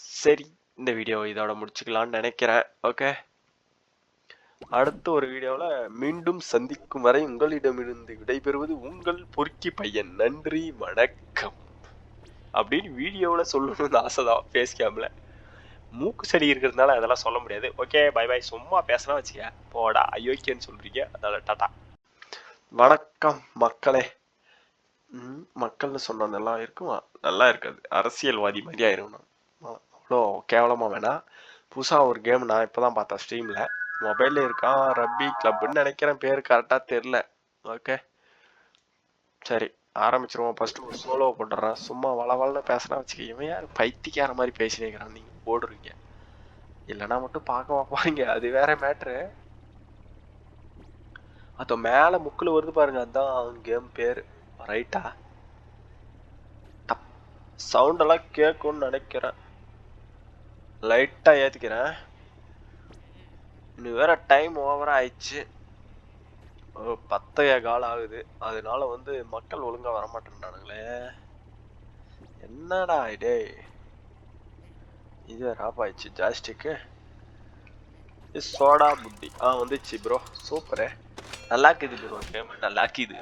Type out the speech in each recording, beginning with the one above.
சரி இந்த வீடியோ இதோட முடிச்சுக்கலான்னு நினைக்கிறேன். ஓகே அடுத்த ஒரு வீடியோவில் மீண்டும் சந்திக்கும் வரை உங்களிடமிருந்து விடைபெறுவது உங்கள் பொறுக்கி பையன். நன்றி வணக்கம். அப்படின்னு வீடியோவில் சொல்லணும்னு ஆசை தான் ஃபேஸ் கேமில் மூக்கு செடி இருக்கிறதுனால அதெல்லாம் சொல்ல முடியாது. ஓகே பை பாய் சும்மா பேசலாம் வச்சுக்க. போடா அயோக்கியன்னு சொல்கிறீங்க அதனால டாட்டா வணக்கம் மக்களே. ம், மக்கள்னு சொன்னா நல்லா இருக்குமா? நல்லா இருக்காது. அரசியல்வாதி மாதிரி ஆயிரும் நான். அவ்வளோ கேவலமாக வேணாம் புதுசாக ஒரு கேம் நான் இப்போ தான் பார்த்தேன் ஸ்ட்ரீமில் மொபைலில் இருக்கான் ரப்பி கிளப்னு நினைக்கிறேன் பேர் கரெக்டாக தெரில ஓகே சரி ஆரம்பிச்சிருவோம். ஃபஸ்ட்டு ஒரு சோலோ போட்டுறேன் சும்மா வள வளன்னு பேசுனா வச்சுக்க இவன் யார்? பைத்திக்கார மாதிரி பேசினேங்கிறான் நீங்கள் போடுறீங்க. இல்லைன்னா மட்டும் பார்க்க போறீங்க அது வேற மேட்ரு அது மேலே முக்கில் வருது பாருங்க. அதான் கேம் பேர். ரைட்டா சவுண்டெல்லாம் கேட்கும்னு நினைக்கிறேன். லைட்டா ஏத்திக்கிறேன். இன்னும் வேற டைம் ஓவரா ஆயிடுச்சு. ஓ பத்தைய காலம் ஆகுது. அதனால வந்து மக்கள் ஒழுங்கா வரமாட்டேன்றானுங்களே. என்னடா டேய் இது ராப் ஆயிடுச்சு ஜாஸ்டிக்கு இது சோடா புட்டி. ஆ வந்துச்சு ப்ரோ சூப்பரு. நல்லா ப்ரோ கேம் நல்லாக்குது.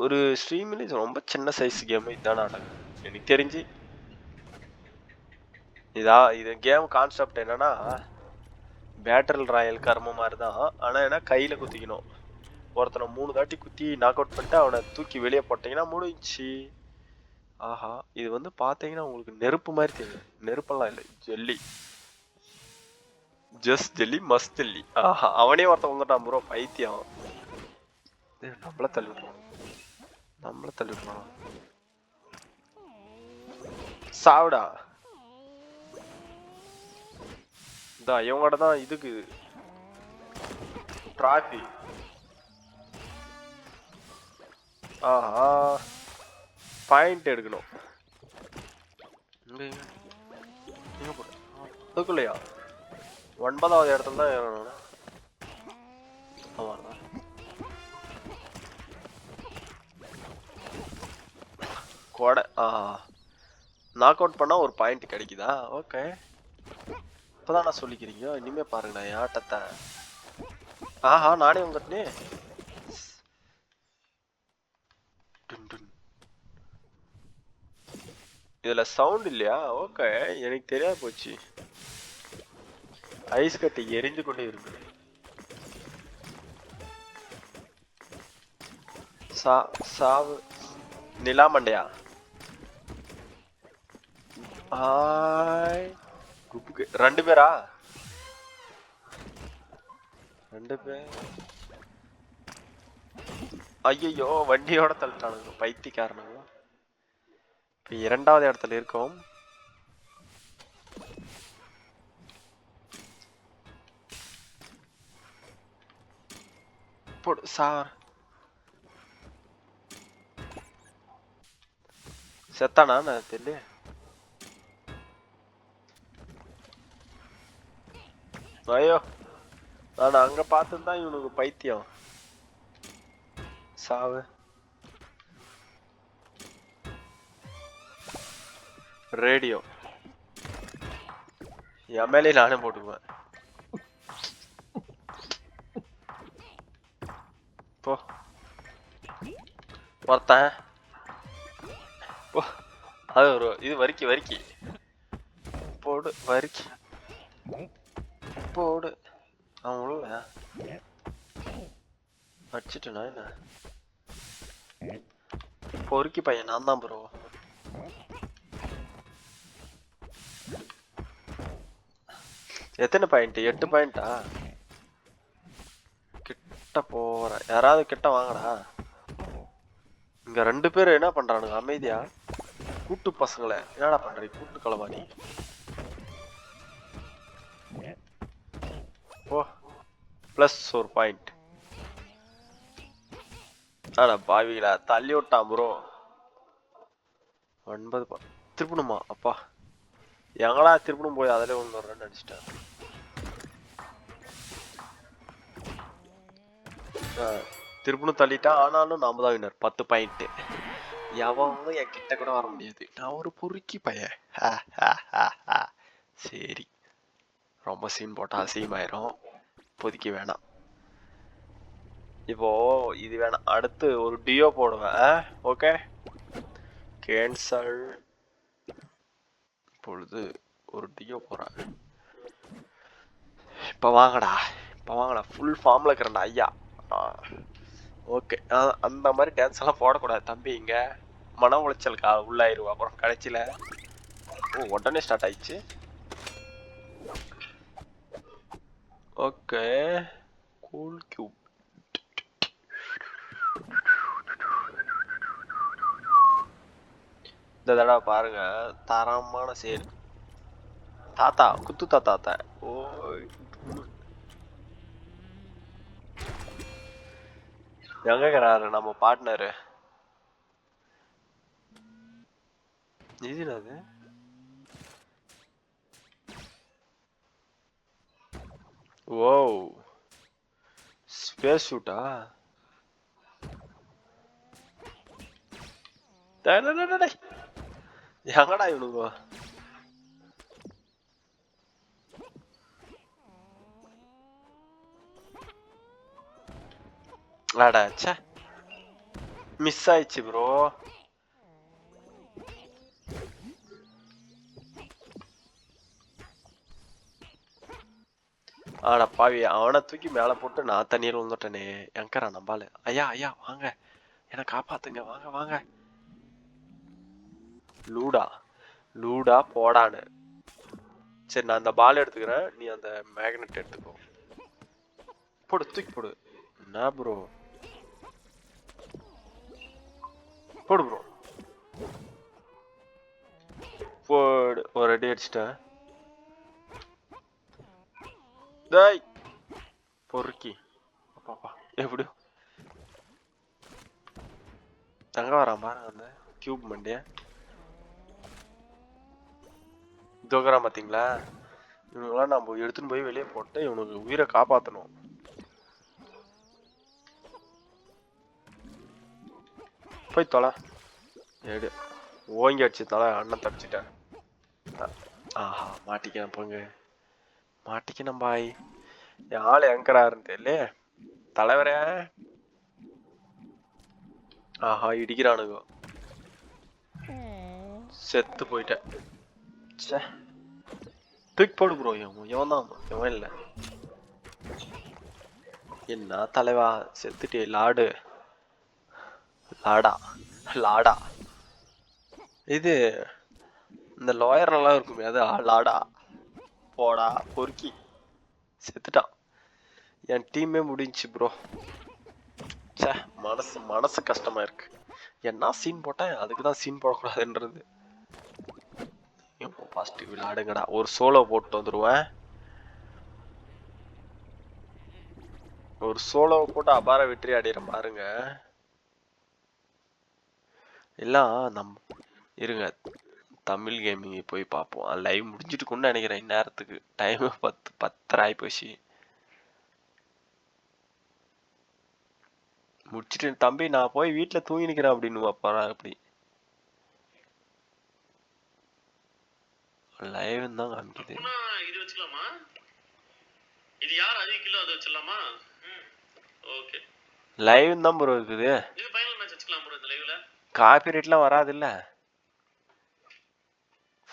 ஒரு ஸ்ட்ரீம்ல இது ரொம்ப சின்ன சைஸ் கேம் இதுதான் எனக்கு தெரிஞ்சு இதா இது கேம் கான்செப்ட் என்னன்னா பேட்டல் ராயல் கர்ம மாதிரி தான் ஆனால் என்ன கையில் குத்திக்கணும். ஒருத்தனை மூணு தாட்டி குத்தி நாக் அவுட் பண்ணிட்டு அவனை தூக்கி வெளியே போட்டீங்கன்னா முடிஞ்சுச்சு. ஆஹா இது வந்து பார்த்தீங்கன்னா உங்களுக்கு நெருப்பு மாதிரி தெரியும். நெருப்பெல்லாம் இல்லை ஜெல்லி. ஜஸ்ட் ஜெல்லி மஸ்த் ஜெல்லி. ஆஹா அவனே ஒருத்தன் வந்துட்டான் ப்ரோ பைத்தியம். நம்மள தள்ளிடுறான். நம்மள தள்ளிடுறான். சாவிடா. இந்த இவங்கட தான் இதுக்கு. டிராஃபி ஆஹா. பாயிண்ட் எடுக்கணும். அதுக்குள்ளயா? ஒன்பதாவது இடத்துல தான் ஏறணும் ஆமாண்ணா கொடை. ஆ நாக் அவுட் பண்ணா ஒரு பாயிண்ட் கிடைக்குதா? ஓகே இப்பதான் சொல்லிக்கிறீங்க. இனிமே பாருங்கண்ணா என் ஆட்டத்தை. ஆஹா நானே உங்கட்டே இதுல சவுண்ட் இல்லையா? ஓகே எனக்கு தெரியாது போச்சு. ஐஸ் கட்டி எரிந்து கொண்டே இருக்கு. சா சாவு நிலாமண்டையா ஹாய் குப்புக்கு ரெண்டு பேரா? ரெண்டு பேர் ஐயோ வண்டியோட தள்ளிட்டானுங்க. பைத்தியக்காரனுங்க. இப்போ இரண்டாவது இடத்துல இருக்கோம். போடு சார். செத்தானா? நான் தெரியல ஐயோ. நான் அங்க பார்த்துதான் இவனுக்கு பைத்தியம். சாவு. ரேடியோ. எம்எல்ஏ நானே போட்டுக்குவேன். போ. ஒருத்தன். போ. அது ஒரு இது வரிக்கி வரிக்கி. போடு வரிக்கி. போடு. அவன் உள்ள. அடிச்சிட்டனா என்ன? பொறுக்கி பையன் நான் தான் ப்ரோ எத்தனை பாயிண்ட் எட்டு பாயிண்டா கிட்ட போறேன் யாராவது கிட்ட வாங்கடா. இங்க ரெண்டு பேரும் என்ன பண்றானுங்க? அமைதியா. கூட்டு பசங்களே. என்னடா பண்றீங்க கூட்டு களவாணி ப்ளஸ் ஒரு பாயிண்ட் ஆனா பாவிகளா தள்ளி விட்டான் ப்ரோ ஒன்பது திருப்பணுமா? அப்பா. எங்களா திருப்பணும் போய்? அதிலே ஒன்று ரன் அடிச்சிட்டேன். ஆ, திருப்பணும் தள்ளிட்டான் ஆனாலும் நாம தான் வினர் பத்து பாயிண்ட் எவனும் என் கிட்ட கூட வர முடியாது. நான் ஒரு பொறுக்கி பையன். சரி. ரொம்ப சீன் போட்டா ஆயிரும் இப்போதைக்கு வேணாம். இப்போ இது வேணாம் அடுத்து ஒரு டியோ போடுவேன். ஓகே கேன்சல் இப்பொழுது ஒரு டியோ போறேன். இப்போ வாங்கடா. இப்போ வாங்கடா. ஃபுல் ஃபார்மில் இருக்கிறேன்டா ஐயா. ஓகே அந்த மாதிரி டான்ஸ் எல்லாம் போடக்கூடாது தம்பி இங்க. மன உளைச்சல்கா உள்ளாயிருவா. அப்புறம் கடைசியில் ஓ உடனே ஸ்டார்ட் ஆயிடுச்சு. Okay cool cube. இந்த தடவை பாருங்க தரமான சேல். தாத்தா குத்து தாத்தா தான் ஓ எங்க நம்ம பார்ட்னரு இது ஓ ஸ்பேஸ் ஷூட்டா எங்கடா இவனுங்க? அடா மிஸ் ஆயிடுச்சு ப்ரோ ஆடா பாவி அவனை தூக்கி மேல போட்டு நான் தண்ணீர் விழுந்துட்டேனே எங்கரா நம்பாலு ஐயா ஐயா வாங்க. என்ன காப்பாத்துங்க. வாங்க வாங்க. லூடா. லூடா போடான்னு. சரி நான் அந்த பால் எடுத்துக்கிறேன். நீ அந்த மேக்னெட் எடுத்துக்கோ. போடு தூக்கி போடு. என்ன ப்ரோ போடு ப்ரோ போடு ஒரு அடி அடிச்சிட்டேன். டேய் பொறுக்கி அப்பாப்பா எப்படி தங்க வரான் பாருங்க அந்த கியூப் மண்டிய தோக்கறான் பார்த்தீங்களா இவனுங்களாம் நம்ம எடுத்துன்னு போய் வெளியே போட்டு இவனுக்கு உயிரை காப்பாற்றணும் போய் தொலை எடு ஓங்கி அடிச்சு தலை அண்ணன் தப்பிச்சிட்டேன் ஆஹா மாட்டிக்கிறேன் போங்க மாட்டிக்கணும் பாய். என் ஆள் இருந்து இல்லை தலைவரே. ஆஹா இடிக்கிறானுங்க. செத்து போயிட்டேன். ச்சே. தூக்கி போடு ப்ரோ இவன் இவன் தான் இவன் இல்லை. என்ன தலைவா செத்துட்டே லாடு. லாடா லாடா. இது இந்த லாயர் எல்லாம் இருக்குமே அது லாடா. போடா பொறுக்கி. செத்துட்டான் என் டீமே முடிஞ்சுச்சு ப்ரோ சே மனசு மனசு கஷ்டமா இருக்கு. என்ன சீன் போட்டேன் அதுக்கு தான் சீன் போடக்கூடாதுன்றது. ஃபஸ்ட்டு ஃபர்ஸ்ட் விளையாடுங்கடா ஒரு சோலோ போட்டு வந்துடுவேன் ஒரு சோலோ போட்டு அபார வெற்றி அடையிற பாருங்க. எல்லாம் நம் இருங்க. தமிழ் கேமிங் போய் பார்ப்போம். லைவ் முடிஞ்சிட்டு கொண்டு நினைக்கிறேன். இந்நேரத்துக்கு. டைம் பத்து பத்தரை போச்சு முடிச்சிட்டு தம்பி நான் போய் வீட்டுல தூங்கி நிக்கிறேன் அப்படின்னு அப்பா அப்படி. லைவ் தான் காமிக்குது. இது வச்சுக்கலாமா? இது யார் அதிக கிலோ அதை வச்சிடலாமா? ஓகே. லைவ் தான் ப்ரோ இருக்குது. இது ஃபைனல் மேட்ச் வச்சுக்கலாம் ப்ரோ இந்த லைவ்ல காப்பி ரேட்லாம் வராதுல்ல.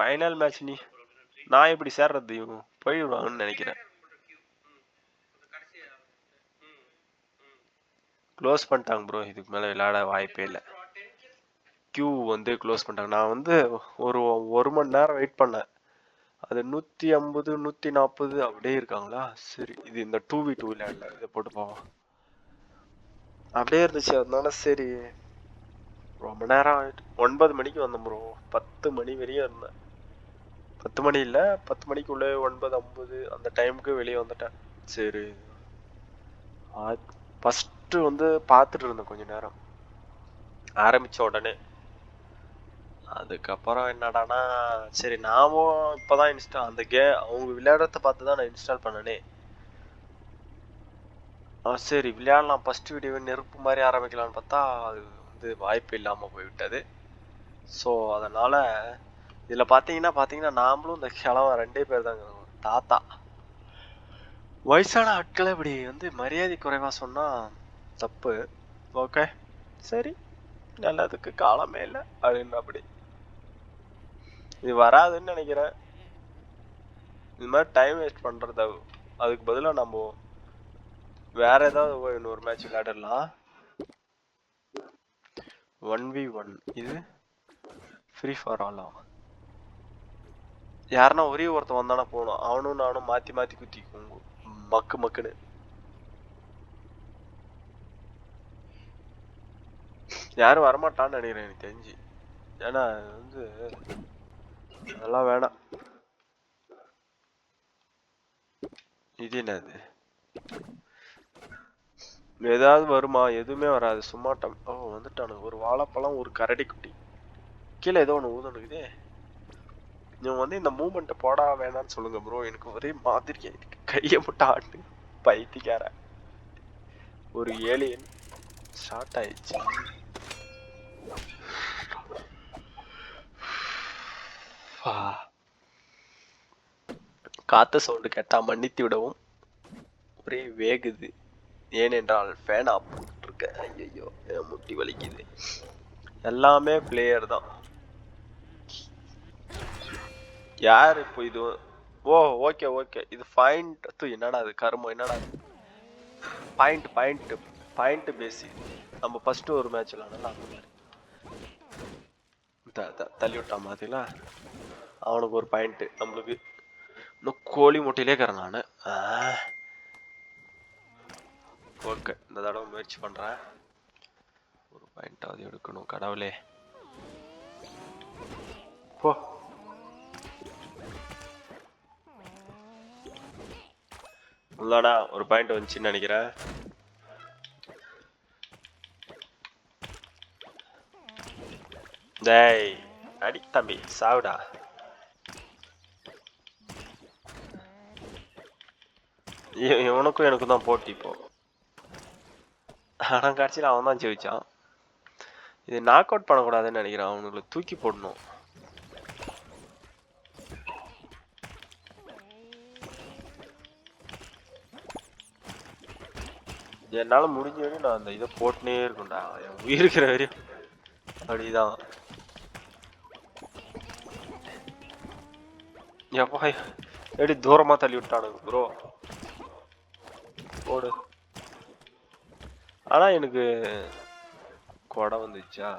ஃபைனல் மேட்ச் நீ நான் எப்படி சேர்றது இவங்க போயிடுவாங்கன்னு நினைக்கிறேன். க்ளோஸ் பண்ணிட்டாங்க ப்ரோ இதுக்கு மேலே விளையாட வாய்ப்பே இல்லை. கியூ வந்து க்ளோஸ் பண்ணிட்டாங்க. நான் வந்து ஒரு ஒரு மணி நேரம் வெயிட் பண்ணேன். அது நூற்றி ஐம்பது நூற்றி நாற்பது அப்படியே இருக்காங்களா? சரி இது இந்த டூ வி டூ விளையாடல இதை போட்டு போவோம். அப்படியே இருந்துச்சு. அதனால சரி ரொம்ப நேரம் ஆயிட்டு ஒன்பது மணிக்கு வந்தேன் ப்ரோ பத்து மணி வரையும் இருந்தேன். பத்து மணி இல்லை பத்து மணிக்குள்ளே ஒன்பது ஐம்பது அந்த டைமுக்கு வெளியே வந்துட்டேன். சரி. ஃபஸ்ட்டு வந்து பார்த்துட்டு இருந்தேன் கொஞ்ச நேரம். ஆரம்பிச்ச உடனே. அதுக்கப்புறம் என்னடானா சரி நாமும் இப்போதான் இன்ஸ்டா அந்த கே அவங்க விளையாடுறத பார்த்து தான் நான் இன்ஸ்டால் பண்ணனே. ஆ சரி விளையாடலாம். ஃபர்ஸ்ட் வீடியோ நெருப்பு மாதிரி ஆரம்பிக்கலாம்னு பார்த்தா அது வந்து வாய்ப்பு இல்லாமல் போய்விட்டது. ஸோ அதனால் இதில் பார்த்தீங்கன்னா பார்த்தீங்கன்னா நாமளும் இந்த கிழவன் ரெண்டே பேர் தாங்க தாத்தா. வயசான ஆட்களை இப்படி வந்து மரியாதை குறைவாக சொன்னால் தப்பு. ஓகே? சரி. நல்லதுக்கு காலமே இல்லை. அப்படின்னு அப்படி. இது வராதுன்னு நினைக்கிறேன். இது மாதிரி டைம் வேஸ்ட் பண்ணுறத அதுக்கு பதிலாக நம்ம வேற ஏதாவது போய் இன்னொரு மேட்ச் விளையாடலாம். ஒன் வி ஒன் இது ஃப்ரீ ஃபார் ஆகும் யாருன்னா ஒரே ஒருத்தன் வந்தானா போகணும் அவனும் நானும் மாற்றி மாற்றி குத்திக்குவோம். மக்கு மக்குன்னு. யாரும் வரமாட்டான்னு நினைக்கிறேன் எனக்கு தெரிஞ்சு. ஏன்னா வந்து அதெல்லாம் வேணாம். இது என்னது? ஏதாவது வருமா? எதுவுமே வராது. சும்மா டம் ஓ வந்துட்டானுங்க. ஒரு வாழைப்பழம் ஒரு கரடி குட்டி கீழே ஏதோ ஒன்று ஊதணுக்குதே இவன் வந்து இந்த மூமெண்ட்டை போடா வேணாம்னு சொல்லுங்க ப்ரோ எனக்கு ஒரே மாதிரி இருக்கு கையை மட்டும் ஆட்டு. பைத்திக்கார ஒரு ஏலியன் ஷார்ட் ஆயிடுச்சு. ஆ. காத்து சவுண்டு கேட்டா மன்னித்து விடவும் ஒரே வேகுது. ஏனென்றால் ஃபேன் ஆப் போட்டுருக்க. ஐயோ முட்டி வலிக்குது. எல்லாமே பிளேயர் தான். யார் இப்போ இது? ஓ ஓகே ஓகே இது பாயிண்ட் தூ என்னடா இது? கருமம் என்னடா அது பாயிண்ட் பாயிண்ட் பாயிண்ட் பேசி. நம்ம ஃபர்ஸ்ட் ஒரு மேட்ச் விளாடலாம் த- த- தள்ளி விட்டான் பார்த்தீங்களா அவனுக்கு ஒரு பாயிண்ட் நம்மளுக்கு இன்னும் கோழி முட்டையிலே இருக்கிறேன் நான். ஓகே இந்த தடவை முயற்சி பண்ணுறேன் ஒரு பாயிண்டாவது எடுக்கணும் கடவுளே. போ. உள்ளாடா ஒரு பாயிண்ட் வந்துச்சுன்னு நினைக்கிறேன் டேய் அடி தம்பி சாவுடா. இவனுக்கும் எனக்கும் தான் போட்டி இப்போ. ஆனால் கடைசியில் அவன் தான் ஜெயிச்சான். இது நாக் அவுட் பண்ணக்கூடாதுன்னு நினைக்கிறேன். அவனுங்களை தூக்கி போடணும். என்னால் முடிஞ்ச வரையும் நான் அந்த இதை போட்டுனே இருக்கும்டா என் உயிர் இருக்கிற வரையும். அப்படிதான். எப்பா எப்படி தூரமாக தள்ளி விட்டானுங்க ப்ரோ போடு. ஆனால் எனக்கு கொடை வந்துச்சா?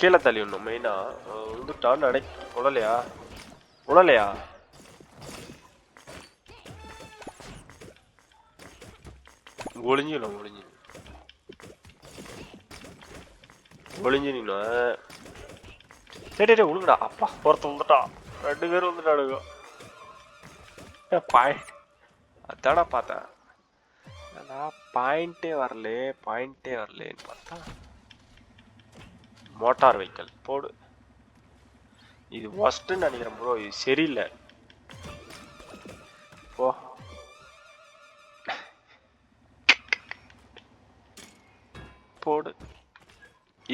கீழே தள்ளி விடணும் மெயினாக வந்துட்டான்னு நினை உடலையா? உடலையா? ஒளிஞ்சிடும் ஒளிஞ்சு ஒளிஞ்சு நின்னு டேய் டேய் உழுகுடா அப்பா ஒருத்தன் வந்துட்டான் ரெண்டு பேரும் வந்துட்டானுங்க பாயிண்ட் அதாடா பார்த்தேன் பாயிண்டே வரல பாயிண்டே வரலேன்னு பார்த்தா மோட்டார் வெஹிக்கல் போடு இது ஒஸ்ட்டுன்னு நினைக்கிறேன் ப்ரோ இது சரியில்லை போ போடு.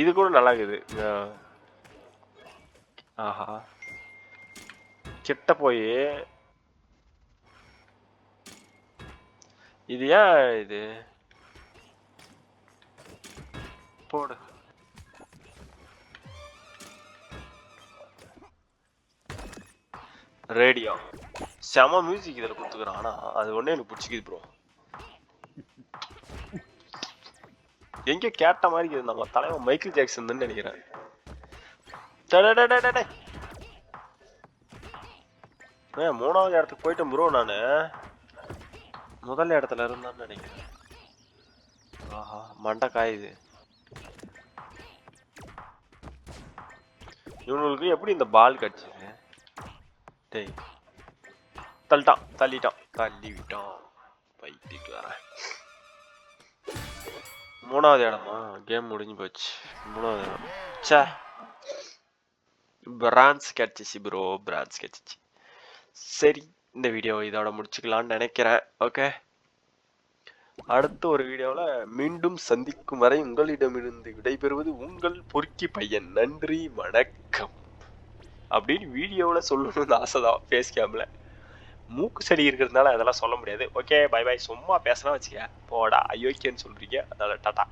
இது கூட நல்லா இருக்குது ஆஹா. கிட்ட போய். இது ஏன் இது? போடு. ரேடியோ. செம மியூசிக் இதில் கொடுத்துக்கிறான். ஆனால் அது ஒன்றே எனக்கு பிடிச்சிக்குது ப்ரோ எங்க கேட்ட மாதிரி இருக்குது நம்ம தலைவன் மைக்கேல் ஜாக்சன் நினைக்கிறேன். டே, டே, ஏன் மூணாவது இடத்துக்கு போயிட்டேன் ப்ரோ நான். முதல் இடத்துல இருந்தான்னு நினைக்கிறேன். ஆஹா மண்டை காயுது இவனுக்கு எப்படி இந்த பால் கடிச்சது? டேய். தள்ளிட்டான் தள்ளிட்டான் தள்ளி விட்டான் பைத்திட்டு வரேன் மூணாவது இடமா? கேம் முடிஞ்சு போச்சு. மூணாவது இடம். ச்சே. பிரான்ஸ் கிடச்சிச்சு ப்ரோ பிரான்ஸ் கிடச்சிச்சு. சரி இந்த வீடியோ இதோட முடிச்சுக்கலான்னு நினைக்கிறேன். ஓகே அடுத்த ஒரு வீடியோவில் மீண்டும் சந்திக்கும் வரை உங்களிடமிருந்து விடைபெறுவது உங்கள் பொறுக்கி பையன். நன்றி வணக்கம். அப்படின்னு வீடியோவில் சொல்லணும்னு ஆசை தான் ஃபேஸ் கேமில் மூக்கு செடி இருக்கிறதுனால அதெல்லாம் சொல்ல முடியாது. ஓகே பை பை சும்மா பேசினா வச்சுக்க. போடா அயோக்கியன்னு சொல்கிறீங்க அதனால டாட்டா